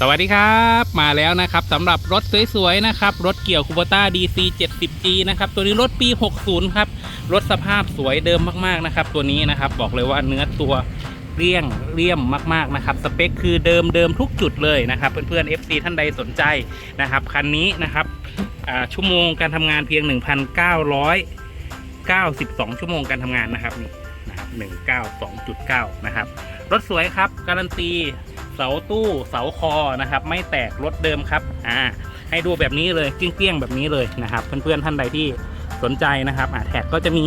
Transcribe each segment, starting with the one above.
สวัสดีครับ มาแล้วนะครับสำหรับรถสวยๆนะครับ รถเกี่ยวคูโบต้า DC 70G นะครับ ตัวนี้รถปี 60 ครับ รถสภาพสวยเดิมมากๆนะครับ ตัวนี้นะครับบอกเลยว่าเนื้อตัวเรียงเรียมมากๆนะครับสเปคคือเดิมเดิมทุกจุดเลยนะครับ เพื่อนๆ FC ท่านใดสนใจนะครับคันนี้นะครับชั่วโมงการทำงานเพียง 1,992 ชั่วโมงการทำงานนะครับนี่นะครับ192.9 นะครับ รถสวยครับ การันตี เสาตู้เสาคอนะครับ ไม่แตกรถเดิมครับอ่าให้ดูแบบนี้เลยเกลี้ยงๆแบบนี้เลยนะครับ เพื่อนๆท่านใดที่สนใจนะครับอ่าแท็กก็จะมี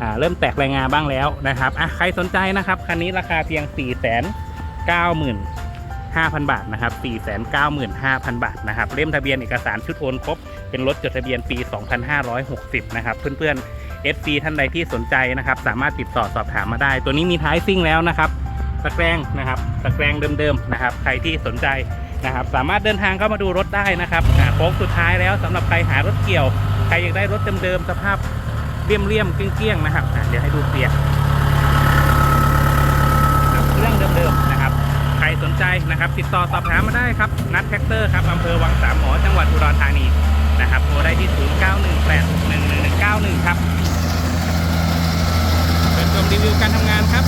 อ่าเริ่มแตกรายงานบ้างแล้วนะครับอะใครสนใจนะครับคันนี้ราคาเพียง 4 9 5 0 0 0 บาทนะครับ4 9 5 0 0 0 บาทนะครับ เล่มทะเบียนเอกสารชุดโอนครบ เป็นรถจดทะเบียนปี 2560 นะครับ เพื่อนๆ FC ท่านใดที่สนใจนะครับ สามารถติดต่อสอบถามมาได้ ตัวนี้มีท้ายซิ่งแล้วนะครับ ตะแกรงนะครับตะแกรงเดิมๆนะครับ ใครที่สนใจนะครับ สามารถเดินทางเข้ามาดูรถได้นะครับโค้งสุดท้ายแล้วสำหรับใครหารถเกี่ยว ใครอยากได้รถเดิมๆสภาพเลี่ยมๆเกลี้ยงๆนะครับเดี๋ยวให้ดูเปรียบเครื่องเดิมๆนะครับ ใครสนใจนะครับ ติดต่อสอบถามมาได้ครับ นัดแท็กเตอร์ครับอำเภอวังสามหมอจังหวัดอุดรธานีนะครับโทรได้ที่ 0918611191 ครับเปิดชมรีวิวการทำงานครับ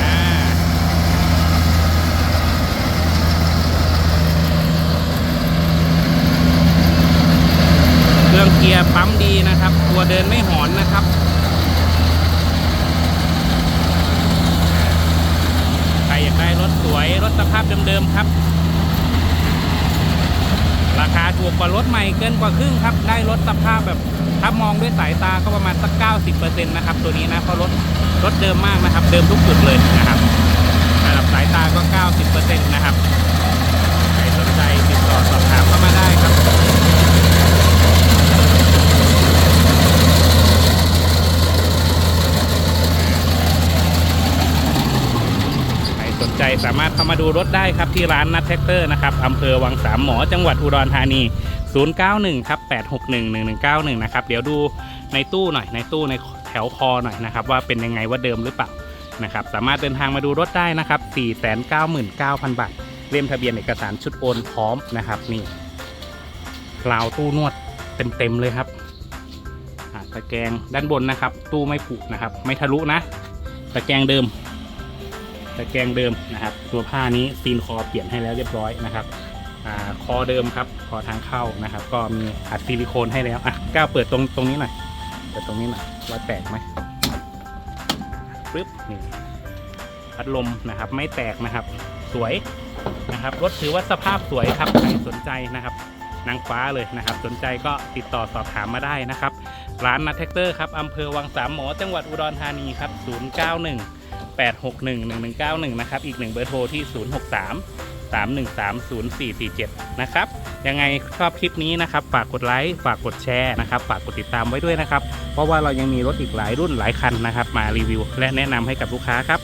อ่า เครื่องเกียร์ปั๊มดีนะครับ ตัวเดินไม่หอนนะครับใครอยากได้รถสวยรถสภาพเดิมๆครับ ราคาถูกกว่ารถใหม่เกินกว่าครึ่งครับ ได้รถสภาพแบบถ้ามองด้วยสายตาก็ประมาณสัก 90%นะครับ ตัวนี้นะเพราะรถรถเดิมมากนะครับ เดิมทุกจุดเลยนะครับระดับสายตาก็ 90%นะครับใครสนใจติดต่อสอบถามเข้ามาได้ครับ ใคร สามารถเข้ามาดูรถได้ครับที่ร้านนัทแท็กเตอร์นะครับอำเภอวังสามหมอจังหวัดอุดรธานี 091ครับ861 1191นะครับเดี๋ยวดูในตู้หน่อยในตู้ในแถวคอหน่อยนะครับว่าเป็นยังไงว่าเดิมหรือเปล่านะครับสามารถเดินทางมาดูรถได้นะครับ 499,000 บาทเล่มทะเบียนเอกสารชุดโอนพร้อมนะครับนี่ราวตู้นวดเต็มๆเลยครับตะแกรงด้านบนนะครับ ตู้ไม่ผุนะครับ ไม่ทะลุนะ ตะแกรงเดิม ตะแกรงเดิมนะครับ ตัวผ้านี้ซีนคอเปลี่ยนให้แล้วเรียบร้อยนะครับอคอเดิมครับคอทางเข้านะครับ ก็มีอัดซิลิโคนให้แล้วอะก้าวเปิดตรงตรงนี้หน่อยเปิดตรงนี้หน่อยว่าแตกไหมปึ๊บนี่พัดลมนะครับ ไม่แตกนะครับ สวยนะครับรถถือว่าสภาพสวยครับใครสนใจนะครับนางฟ้าเลยนะครับ สนใจก็ติดต่อสอบถามมาได้นะครับ ร้านนัทแท็กเตอร์ครับอำเภอวังสามหมอจังหวัดอุดรธานีครับ 091 8611191 นะครับ อีกหนึ่งเบอร์โทรที่ 063 313 0447 นะครับ ยังไงชอบคลิปนี้นะครับ ฝากกดไลค์ ฝากกดแชร์นะครับ ฝากกดติดตามไว้ด้วยนะครับ เพราะว่าเรายังมีรถอีกหลายรุ่นหลายคันนะครับ มารีวิว และแนะนำให้กับลูกค้าครับ